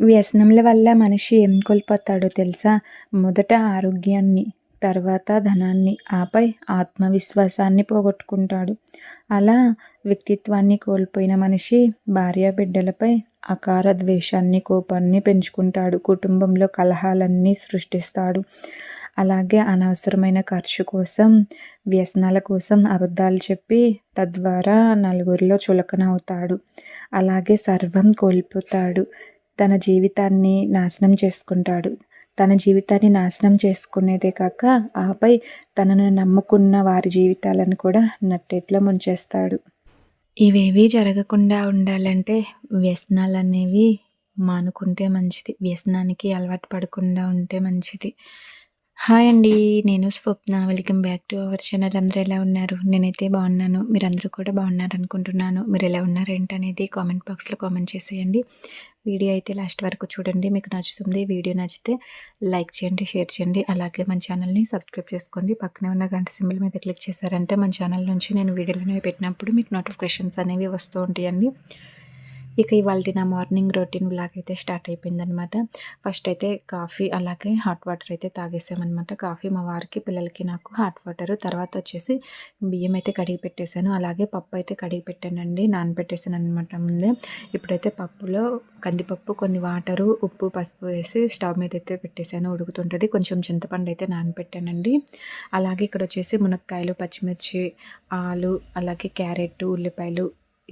వ్యసనముల వల్ల మనిషి ఏం కోల్పోతాడో తెలుసా? మొదట ఆరోగ్యాన్ని తర్వాత ధనాన్ని ఆపై ఆత్మవిశ్వాసాన్ని పోగొట్టుకుంటాడు. అలా వ్యక్తిత్వాన్ని కోల్పోయిన మనిషి భార్య బిడ్డలపై అకార ద్వేషాన్ని కోపాన్ని పెంచుకుంటాడు. కుటుంబంలో కలహాలన్నీ సృష్టిస్తాడు. అలాగే అనవసరమైన ఖర్చు కోసం వ్యసనాల కోసం అబద్ధాలు చెప్పి తద్వారా నలుగురిలో చులకన అవుతాడు అలాగే సర్వం కోల్పోతాడు. తన జీవితాన్ని నాశనం చేసుకుంటాడు. తన జీవితాన్ని నాశనం చేసుకునేదే కాక ఆపై తనను నమ్ముకున్న వారి జీవితాలను కూడా నట్టెట్లో ముంచేస్తాడు. ఇవేవి జరగకుండా ఉండాలంటే వ్యసనాలు అనేవి మానుకుంటే మంచిది. వ్యసనానికి అలవాటు పడకుండా ఉంటే మంచిది. హాయ్ అండి నేను Swapna. Welcome back to our channel. అందరూ ఎలా ఉన్నారు? నేనైతే బాగున్నాను. మీరందరూ కూడా బాగున్నారు అనుకుంటున్నాను మీరు ఎలా ఉన్నారు ఏంటనేది కామెంట్ బాక్స్లో కామెంట్ చేసేయండి. వీడియో అయితే లాస్ట్ వరకు చూడండి. మీకు నచ్చుతుంది వీడియో నచ్చితే లైక్ చేయండి షేర్ చేయండి. అలాగే మన ఛానల్ని సబ్స్క్రైబ్ చేసుకోండి. పక్కనే ఉన్న గంట సింబల్ మీద క్లిక్ చేశారంటే మన ఛానల్ నుంచి నేను వీడియోలు అనేవి పెట్టినప్పుడు మీకు నోటిఫికేషన్స్ అనేవి వస్తూ ఉంటాయండి. ఇక ఇవాళ నా మార్నింగ్ రొటీన్ బ్లాగ్ అయితే స్టార్ట్ అయిపోయిందనమాట ఫస్ట్ అయితే కాఫీ అలాగే హాట్ వాటర్ అయితే తాగేసామన్నమాట. కాఫీ మా వారికి పిల్లలకి నాకు హాట్ వాటర్. తర్వాత వచ్చేసి బియ్యం అయితే కడిగి పెట్టేశాను. అలాగే పప్పు అయితే కడిగి పెట్టానండి నానబెట్టేసాను అనమాట ముందే. ఇప్పుడైతే పప్పులో కందిపప్పు కొన్ని వాటరు ఉప్పు పసుపు వేసి స్టవ్ మీద అయితే పెట్టేశాను. ఉడుకుతుంటుంది. కొంచెం చింతపండు అయితే నానబెట్టానండి. అలాగే ఇక్కడ వచ్చేసి మునక్కాయలు పచ్చిమిర్చి ఆలు అలాగే క్యారెట్ ఉల్లిపాయలు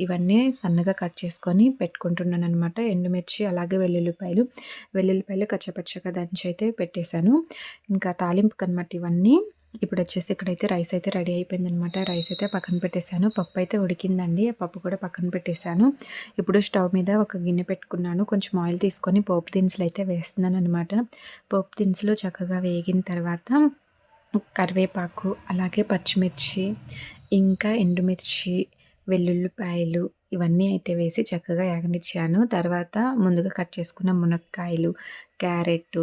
ఇవన్నీ సన్నగా కట్ చేసుకొని పెట్టుకుంటున్నాను అనమాట ఎండుమిర్చి అలాగే వెల్లుల్లిపాయలు. వెల్లుల్లిపాయలు కచ్చపచ్చగా దంచి అయితే పెట్టేశాను. ఇంకా తాలింపు కనమాట ఇవన్నీ ఇప్పుడు వచ్చేసి ఇక్కడైతే రైస్ అయితే రెడీ అయిపోయింది అనమాట రైస్ అయితే పక్కన పెట్టేశాను. పప్పు అయితే ఉడికిందండి. ఆ పప్పు కూడా పక్కన పెట్టేశాను. ఇప్పుడు స్టవ్ మీద ఒక గిన్నె పెట్టుకున్నాను. కొంచెం ఆయిల్ తీసుకొని పోపు దినుసులు అయితే వేస్తున్నాను అనమాట పోపు దినుసులు చక్కగా వేగిన తర్వాత కరివేపాకు అలాగే పచ్చిమిర్చి ఇంకా ఎండుమిర్చి వెల్లుల్లిపాయలు ఇవన్నీ అయితే వేసి చక్కగా యాగనిచ్చాను తర్వాత ముందుగా కట్ చేసుకున్న మునక్కాయలు క్యారెట్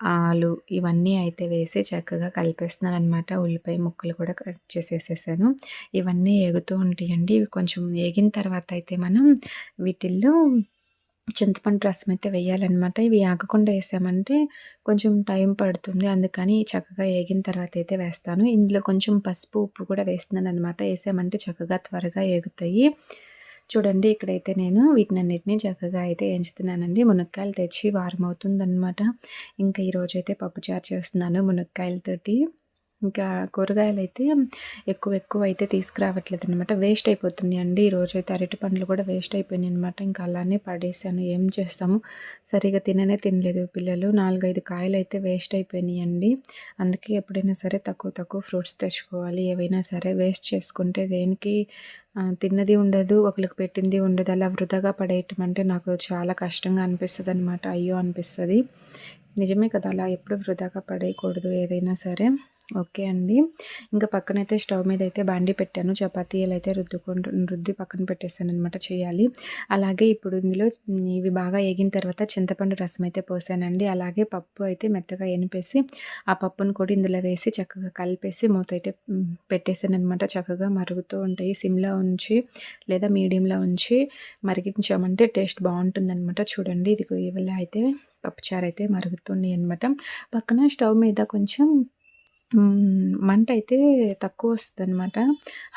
ఆలు ఇవన్నీ అయితే వేసి చక్కగా కలిపేస్తున్నాను అనమాట ఉల్లిపాయ ముక్కలు కూడా కట్ చేసేసేసాను. ఇవన్నీ ఎగుతూ ఉంటాయండి. ఇవి కొంచెం ఏగిన తర్వాత అయితే మనం వీటిల్లో చింతపండు రసం అయితే వేయాలన్నమాట. ఇవి ఆగకుండా వేసామంటే కొంచెం టైం పడుతుంది. అందుకని చక్కగా వేగిన తర్వాత అయితే వేస్తాను. ఇందులో కొంచెం పసుపు ఉప్పు కూడా వేస్తున్నాను అనమాట వేసామంటే చక్కగా త్వరగా ఏగుతాయి. చూడండి ఇక్కడైతే నేను వీటినన్నిటిని చక్కగా అయితే ఎంచుతున్నానండి. మునక్కాయలు తెచ్చి వారం అవుతుందన్నమాట ఇంకా ఈరోజు అయితే పప్పుచారు చేస్తున్నాను మునక్కాయలతోటి. ఇంకా కూరగాయలు అయితే ఎక్కువ ఎక్కువ అయితే తీసుకురావట్లేదు అనమాట వేస్ట్ అయిపోతుంది అండి. ఈరోజు అయితే అరటి పండ్లు కూడా వేస్ట్ అయిపోయినాయి అనమాట ఇంకా అలానే పడేసాను. ఏం చేస్తాము? సరిగా తిననే తినలేదు పిల్లలు. నాలుగైదు కాయలు అయితే వేస్ట్ అయిపోయినాయి అండి అందుకే ఎప్పుడైనా సరే తక్కువ తక్కువ ఫ్రూట్స్ తెచ్చుకోవాలి. ఏవైనా సరే వేస్ట్ చేసుకుంటే దేనికి? తిన్నది ఉండదు ఒకరికి పెట్టింది ఉండదు. అలా వృధాగా పడేయటం అంటే నాకు చాలా కష్టంగా అనిపిస్తుంది అనమాట అయ్యో అనిపిస్తుంది. నిజమే కదా అలా ఎప్పుడు వృధాగా పడేయకూడదు ఏదైనా సరే. ఓకే అండి. ఇంకా పక్కనైతే స్టవ్ మీద అయితే బాండి పెట్టాను. చపాతీలు అయితే రుద్దుకుంటు రుద్ది పక్కన పెట్టేసాను అనమాట చేయాలి. అలాగే ఇప్పుడు ఇందులో ఇవి బాగా ఏగిన తర్వాత చింతపండు రసం అయితే పోసానండి. అలాగే పప్పు అయితే మెత్తగా ఎనిపేసి ఆ పప్పును కూడా ఇందులో వేసి చక్కగా కలిపేసి మూత అయితే పెట్టేసాను అనమాట చక్కగా మరుగుతూ ఉంటాయి. సిమ్లో ఉంచి లేదా మీడియంలో ఉంచి మరిగించామంటే టేస్ట్ బాగుంటుందన్నమాట. చూడండి ఇది ఇవాళ అయితే పప్పుచారు అయితే మరుగుతున్నాయి అనమాట పక్కన స్టవ్ మీద కొంచెం మంట అయితే తక్కువ వస్తుంది అనమాట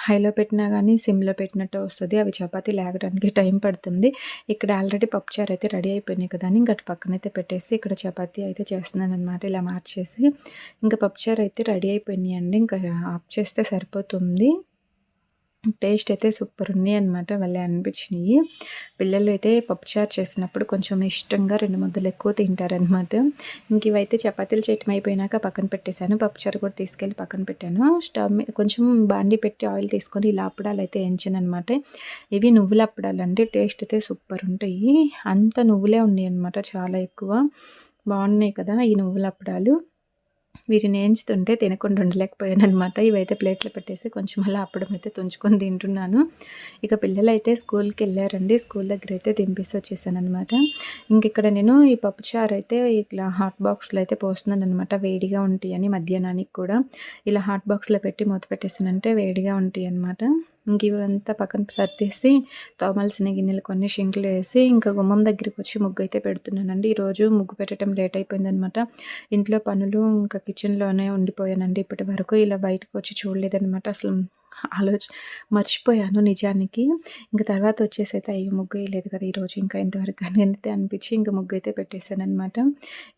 హైలో పెట్టినా కానీ సిమ్లో పెట్టినట్టు వస్తుంది. అవి చపాతీ లేగడానికి టైం పడుతుంది. ఇక్కడ ఆల్రెడీ పప్పుచారు అయితే రెడీ అయిపోయినాయి కదా అని ఇంకటి పక్కన అయితే పెట్టేసి ఇక్కడ చపాతి అయితే చేస్తున్నాను అనమాట ఇలా మార్చేసి ఇంకా పప్పుచారు అయితే రెడీ అయిపోయినాయి అండి ఇంకా ఆఫ్ చేస్తే సరిపోతుంది. టేస్ట్ అయితే సూపర్ ఉన్నాయి అనమాట వాళ్ళే అనిపించినాయి. పిల్లలు అయితే పప్పుచారు చేసినప్పుడు కొంచెం ఇష్టంగా రెండు ముద్దలు ఎక్కువ తింటారనమాట ఇంక ఇవైతే చపాతీలు చేయటం అయిపోయినాక పక్కన పెట్టేశాను పప్పుచారు కూడా తీసుకెళ్ళి పక్కన పెట్టాను. స్టవ్ మీద కొంచెం బాండి పెట్టి ఆయిల్ తీసుకొని ఇలా అప్పడాలు అయితే ఎంచాను అనమాట ఇవి నువ్వుల అప్పడాలు అంటే టేస్ట్ అయితే సూపర్ ఉంటాయి. అంత నువ్వులే ఉన్నాయి అనమాట చాలా ఎక్కువ. బాగున్నాయి కదా ఈ నువ్వుల అప్పడాలు. వీటిని ఏంచుతుంటే తినకుండా ఉండలేకపోయాను అనమాట ఇవైతే ప్లేట్లో పెట్టేసి కొంచెం అలా అప్పడం అయితే తుంచుకొని తింటున్నాను. ఇక పిల్లలు అయితే స్కూల్కి వెళ్ళారండి. స్కూల్ దగ్గర అయితే దింపేసి వచ్చేసాను అనమాట ఇంకిక్కడ నేను ఈ పప్పుచారు అయితే ఇట్లా హాట్ బాక్స్లో అయితే పోస్తున్నాను అనమాట వేడిగా ఉంటాయని మధ్యాహ్నానికి కూడా. ఇలా హాట్ బాక్స్లో పెట్టి మూత పెట్టేసానంటే వేడిగా ఉంటాయి అనమాట ఇంక ఇవంతా పక్కన సర్దేసి తోమాల్సిన గిన్నెలు కొన్ని షింకులు వేసి ఇంకా గుమ్మం దగ్గరికి వచ్చి ముగ్గు అయితే పెడుతున్నానండి ఈరోజు ముగ్గు పెట్టడం లేట్ అయిపోయిందనమాట ఇంట్లో పనులు ఇంకా కిచెన్లోనే ఉండిపోయానండి. ఇప్పటి వరకు ఇలా బయటకు వచ్చి చూడలేదనమాట అసలు ఆలోచ మర్చిపోయాను నిజానికి. ఇంకా తర్వాత వచ్చేసి అయితే అయ్యో ముగ్గు వేయలేదు కదా ఈరోజు. ఇంకా ఇంతవరకు అని అయితే అనిపించి ఇంకా ముగ్గు అయితే పెట్టేశానమాట అనమాట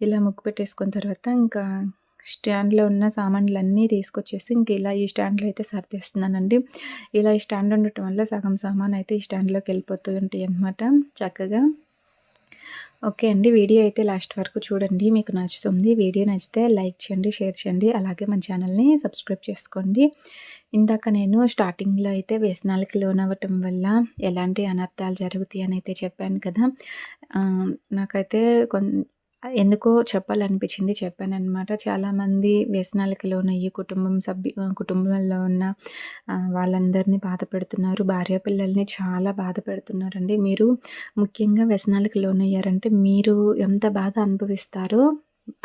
ఇలా ముగ్గు పెట్టేసుకున్న తర్వాత ఇంకా స్టాండ్లో ఉన్న సామాన్లన్నీ తీసుకొచ్చేసి ఇంక ఇలా ఈ స్టాండ్లో అయితే సర్దేస్తున్నానండి. ఇలా ఈ స్టాండ్ ఉండటం వల్ల సగం సామాన్ అయితే ఈ స్టాండ్లోకి వెళ్ళిపోతూ ఉంటాయి అనమాట చక్కగా ఓకే అండి. వీడియో అయితే లాస్ట్ వరకు చూడండి. మీకు నచ్చుతుంది. వీడియో నచ్చితే లైక్ చేయండి షేర్ చేయండి. అలాగే మన ఛానల్ని సబ్స్క్రైబ్ చేసుకోండి. ఇందాక నేను స్టార్టింగ్లో అయితే వ్యసనాలకి లోనవ్వటం వల్ల ఎలాంటి అనర్థాలు జరుగుతాయి అని అయితే చెప్పాను కదా. నాకైతే కొన్ ఎందుకో చెప్పాలనిపించింది చెప్పాననమాట చాలామంది వ్యసనాలకి లోనయ్యి కుటుంబం సభ్యు కుటుంబంలో ఉన్న వాళ్ళందరినీ బాధ పెడుతున్నారు. భార్య పిల్లల్ని చాలా బాధ పెడుతున్నారండి. మీరు ముఖ్యంగా వ్యసనాలకు లోనయ్యారంటే మీరు ఎంత బాధ అనుభవిస్తారో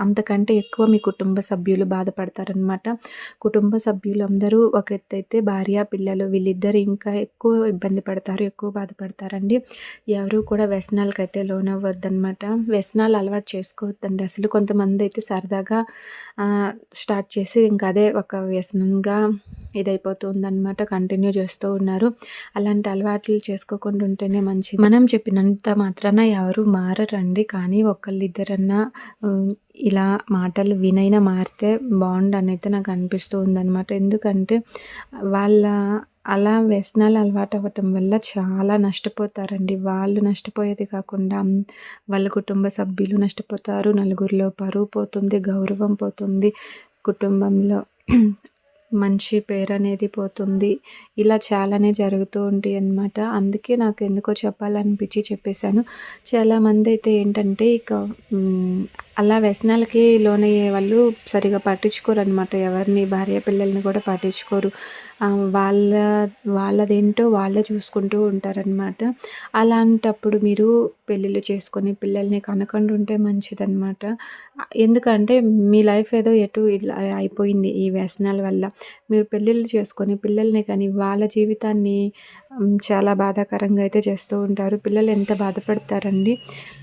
అంతకంటే ఎక్కువ మీ కుటుంబ సభ్యులు బాధపడతారనమాట కుటుంబ సభ్యులు అందరూ ఒక ఎత్తైతే భార్య పిల్లలు వీళ్ళిద్దరు ఇంకా ఎక్కువ ఇబ్బంది పడతారు ఎక్కువ బాధపడతారండి. ఎవరు కూడా వ్యసనాలకు అయితే లోన్ అవ్వద్దనమాట వ్యసనాలు అలవాటు చేసుకోవద్దండి. అసలు కొంతమంది అయితే సరదాగా స్టార్ట్ చేసి ఇంకా అదే ఒక వ్యసనంగా ఇదైపోతుందనమాట కంటిన్యూ చేస్తూ ఉన్నారు. అలాంటి అలవాట్లు చేసుకోకుండా ఉంటేనే మంచిది. మనం చెప్పినంత మాత్రాన ఎవరు మారరండి. కానీ ఒకళ్ళిద్దరన్నా ఇలా మాటలు వినైనా మారితే బాగుండు అయితే నాకు అనిపిస్తూ ఉందనమాట ఎందుకంటే వాళ్ళ అలా వ్యసనాలు అలవాటు అవ్వటం వల్ల చాలా నష్టపోతారండి. వాళ్ళు నష్టపోయేది కాకుండా వాళ్ళ కుటుంబ సభ్యులు నష్టపోతారు నలుగురిలో పరువు పోతుంది గౌరవం పోతుంది కుటుంబంలో మంచి పేరు అనేది పోతుంది. ఇలా చాలానే జరుగుతూ ఉంటాయి అన్నమాట. అందుకే నాకు ఎందుకో చెప్పాలనిపించి చెప్పేశాను. చాలామంది అయితే ఏంటంటే ఇక అలా వ్యసనాలకి లోనయ్యే వాళ్ళు సరిగా పట్టించుకోరు అనమాట ఎవరిని భార్య పిల్లల్ని కూడా పట్టించుకోరు. వాళ్ళ వాళ్ళదేంటో వాళ్ళే చూసుకుంటూ ఉంటారనమాట అలాంటప్పుడు మీరు పెళ్ళిళ్ళు చేసుకొని పిల్లల్ని కనకుండా ఉంటే మంచిదనమాట ఎందుకంటే మీ లైఫ్ ఏదో ఎటు ఇలా అయిపోయింది ఈ వ్యసనాల వల్ల. మీరు పెళ్ళిళ్ళు చేసుకొని పిల్లల్ని కానీ వాళ్ళ జీవితాన్ని చాలా బాధాకరంగా అయితే చేస్తూ ఉంటారు. పిల్లలు ఎంత బాధపడతారండి?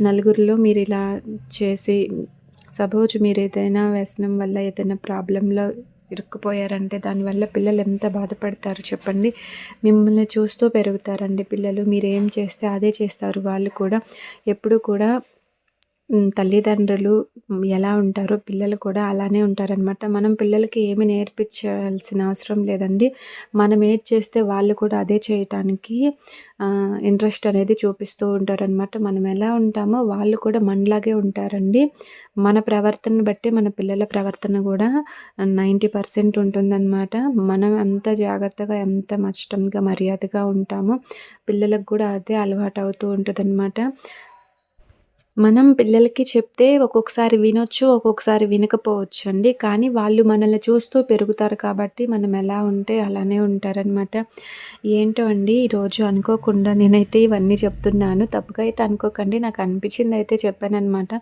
నలుగురిలో మీరు ఇలా చేసి సపోజ్ మీరు ఏదైనా వ్యసనం వల్ల ఏదైనా ప్రాబ్లంలో ఇరుక్కుపోయారంటే దానివల్ల పిల్లలు ఎంత బాధపడతారు చెప్పండి. మిమ్మల్ని చూస్తూ పెరుగుతారండి పిల్లలు. మీరు ఏం చేస్తే అదే చేస్తారు? వాళ్ళు కూడా ఎప్పుడు కూడా తల్లిదండ్రులు ఎలా ఉంటారో పిల్లలు కూడా అలానే ఉంటారనమాట మనం పిల్లలకి ఏమి నేర్పించాల్సిన అవసరం లేదండి. మనం ఏది చేస్తే వాళ్ళు కూడా అదే చేయటానికి ఇంట్రెస్ట్ అనేది చూపిస్తూ ఉంటారనమాట మనం ఎలా ఉంటామో వాళ్ళు కూడా మనలాగే ఉంటారండి. మన ప్రవర్తన బట్టి మన పిల్లల ప్రవర్తన కూడా నైంటీ పర్సెంట్ ఉంటుందన్నమాట. మనం ఎంత జాగ్రత్తగా ఎంత మష్టంగా మర్యాదగా ఉంటామో పిల్లలకు కూడా అదే అలవాటు అవుతూ ఉంటుందన్నమాట. మనం పిల్లలకి చెప్తే ఒక్కొక్కసారి వినొచ్చు ఒక్కొక్కసారి వినకపోవచ్చు అండి కానీ వాళ్ళు మనల్ని చూస్తూ పెరుగుతారు కాబట్టి మనం ఎలా ఉంటే అలానే ఉంటారనమాట ఏంటో అండి ఈరోజు అనుకోకుండా నేనైతే ఇవన్నీ చెప్తున్నాను. తప్పుగా అయితే అనుకోకండి. నాకు అనిపించింది అయితే చెప్పానమాట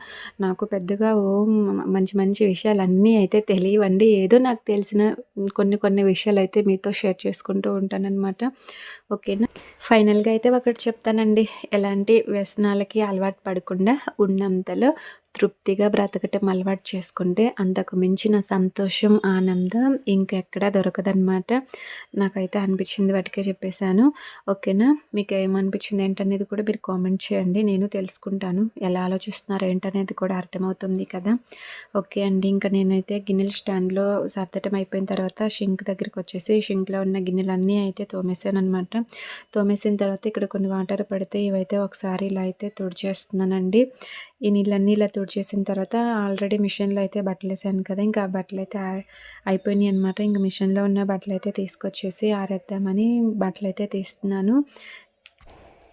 నాకు పెద్దగా ఓ మంచి మంచి విషయాలు అన్నీ అయితే తెలియవండి. ఏదో నాకు తెలిసిన కొన్ని కొన్ని విషయాలు అయితే మీతో షేర్ చేసుకుంటూ ఉంటానన్నమాట. ఓకేనా? ఫైనల్గా అయితే ఒకటి చెప్తానండి. ఎలాంటి వ్యసనాలకి అలవాటు పడకుండా ఉన్నంతలో తృప్తిగా బ్రతకటం అలవాటు చేసుకుంటే అంతకు మించిన సంతోషం ఆనందం ఇంకెక్కడా దొరకదనమాట నాకైతే అనిపించింది వాటికే చెప్పేశాను. ఓకేనా? మీకు ఏమనిపించింది ఏంటనేది కూడా మీరు కామెంట్ చేయండి. నేను తెలుసుకుంటాను. ఎలా ఆలోచిస్తున్నారు ఏంటనేది కూడా అర్థమవుతుంది కదా. ఓకే అండి. ఇంకా నేనైతే గిన్నెల స్టాండ్లో సర్దటం అయిపోయిన తర్వాత షింక్ దగ్గరికి వచ్చేసి షింక్లో ఉన్న గిన్నెలన్నీ అయితే తోమేసాను అనమాట తోమేసిన తర్వాత ఇక్కడ కొన్ని వాటర్ పడితే ఇవైతే ఒకసారి ఇలా అయితే తుడిచేస్తున్నానండి. ఈ నీళ్ళన్నీ ఇలా తుడిచేసిన తర్వాత ఆల్రెడీ మిషన్లో అయితే బట్టలు వేసాను కదా ఇంకా ఆ బట్టలు అయితే అయిపోయినాయి అనమాట ఇంకా మిషన్లో ఉన్న బట్టలు అయితే తీసుకొచ్చేసి ఆరేద్దామని బట్టలు అయితే తీస్తున్నాను.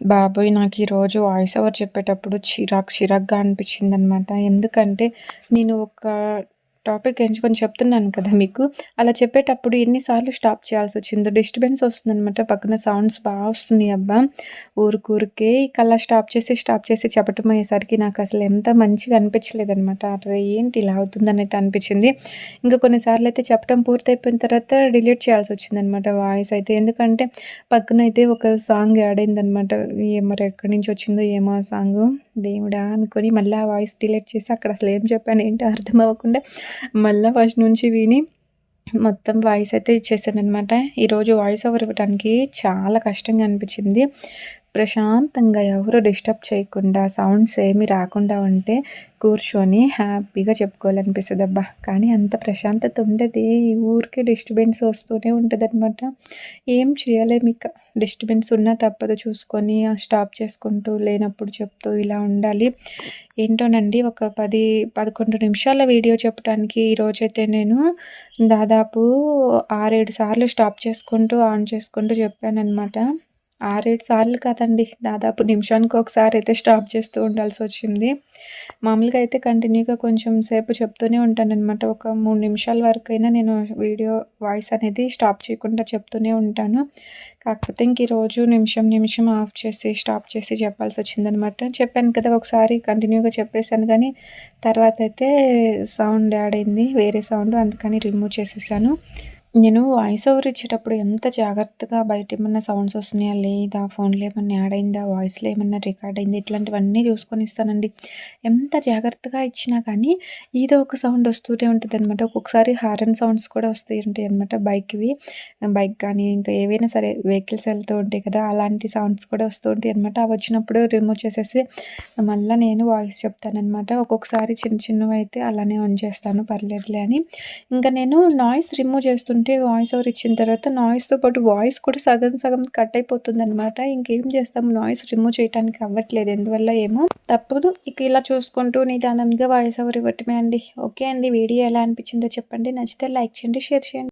బాబోయ్ నాకు ఈరోజు వాయిస్ ఓవర్ చెప్పేటప్పుడు చిరాక్ చిరాక్గా అనిపించింది అనమాట ఎందుకంటే నేను ఒక టాపిక్ ఎంచుకొని చెప్తున్నాను కదా మీకు. అలా చెప్పేటప్పుడు ఎన్నిసార్లు స్టాప్ చేయాల్సి వచ్చిందో డిస్టర్బెన్స్ వస్తుందనమాట పక్కన సౌండ్స్ బాగా వస్తున్నాయి అబ్బా. ఊరికూరికే ఇక అలా స్టాప్ చేసి స్టాప్ చేసి చెప్పటం అయ్యేసరికి నాకు అసలు ఎంత మంచిగా అనిపించలేదనమాట అరే ఏంటి ఇలా అవుతుందని అయితే అనిపించింది. ఇంకా కొన్నిసార్లు అయితే చెప్పడం పూర్తయిపోయిన తర్వాత డిలీట్ చేయాల్సి వచ్చిందనమాట వాయిస్ అయితే. ఎందుకంటే పక్కన అయితే ఒక సాంగ్ యాడ్ అయిందనమాట మరి ఎక్కడి నుంచి వచ్చిందో ఏమో ఆ సాంగ్ దేవుడా అనుకొని మళ్ళీ ఆ వాయిస్ డిలీట్ చేసి అక్కడ అసలు ఏం చెప్పాను ఏంటి అర్థం అవ్వకుండా మళ్ళీ ఫస్ట్ నుంచి విని మొత్తం వాయిస్ అయితే ఇచ్చేసాను అనమాట ఈరోజు వాయిస్ ఓవర్ ఇవ్వడానికి చాలా కష్టంగా అనిపించింది. ప్రశాంతంగా ఎవరు డిస్టర్బ్ చేయకుండా సౌండ్స్ ఏమి రాకుండా ఉంటే కూర్చొని హ్యాపీగా చెప్పుకోవాలనిపిస్తుంది అబ్బా కానీ అంత ప్రశాంతత ఉండదు. ఊరికే డిస్టర్బెన్స్ వస్తూనే ఉంటుంది అనమాట ఏం చేయలేము ఇక. డిస్టర్బెన్స్ ఉన్నా తప్పదు చూసుకొని స్టాప్ చేసుకుంటూ లేనప్పుడు చెప్తూ ఇలా ఉండాలి. ఏంటోనండి ఒక పది పదకొండు నిమిషాల వీడియో చెప్పడానికి ఈరోజైతే నేను దాదాపు ఆరేడు సార్లు స్టాప్ చేసుకుంటూ ఆన్ చేసుకుంటూ చెప్పాను అనమాట ఆరేడు సార్లు కాదండి. దాదాపు నిమిషానికి ఒకసారి అయితే స్టాప్ చేస్తూ ఉండాల్సి వచ్చింది. మామూలుగా అయితే కంటిన్యూగా కొంచెం సేపు చెప్తూనే ఉంటానన్నమాట. ఒక మూడు నిమిషాల వరకు అయినా నేను వీడియో వాయిస్ అనేది స్టాప్ చేయకుండా చెప్తూనే ఉంటాను. కాకపోతే ఇంక ఈరోజు నిమిషం నిమిషం ఆఫ్ చేసి స్టాప్ చేసి చెప్పాల్సి వచ్చిందనమాట చెప్పాను కదా ఒకసారి కంటిన్యూగా చెప్పేశాను కానీ తర్వాత అయితే సౌండ్ యాడ్ అయింది. వేరే సౌండ్ అందుకని రిమూవ్ చేసేసాను. నేను వాయిస్ ఓవర్ ఇచ్చేటప్పుడు ఎంత జాగ్రత్తగా బయట ఏమన్నా సౌండ్స్ వస్తున్నాయా? లేదా ఫోన్లో ఏమన్నా యాడ్ అయిందా? వాయిస్లో ఏమన్నా రికార్డ్ అయింది? ఇట్లాంటివన్నీ చూసుకొని ఇస్తానండి. ఎంత జాగ్రత్తగా ఇచ్చినా కానీ ఏదో ఒక సౌండ్ వస్తూనే ఉంటుంది అనమాట ఒక్కొక్కసారి హారన్ సౌండ్స్ కూడా వస్తూ ఉంటాయి అనమాట బైక్వి బైక్ కానీ ఇంకా ఏవైనా సరే వెహికల్స్ వెళ్తూ ఉంటాయి కదా అలాంటి సౌండ్స్ కూడా వస్తూ ఉంటాయి అనమాట అవి వచ్చినప్పుడు రిమూవ్ చేసేసి మళ్ళీ నేను వాయిస్ చెప్తానమాట ఒక్కొక్కసారి చిన్న చిన్నవి అయితే అలానే ఆన్ చేస్తాను పర్లేదులే అని. ఇంకా నేను నాయిస్ రిమూవ్ చేస్తుంటాను అంటే వాయిస్ ఓవర్ ఇచ్చిన తర్వాత నాయిస్తో పాటు వాయిస్ కూడా సగం సగం కట్ అయిపోతుంది అనమాట ఇంకేం చేస్తాము నాయిస్ రిమూవ్ చేయడానికి అవ్వట్లేదు. ఎందువల్ల ఏమో? తప్పదు. ఇక ఇలా చూసుకుంటూ నిదానంగా వాయిస్ ఓవర్ ఇవ్వటమే అండి. ఓకే అండి. వీడియో ఎలా అనిపించిందో చెప్పండి. నచ్చితే లైక్ చేయండి షేర్ చేయండి.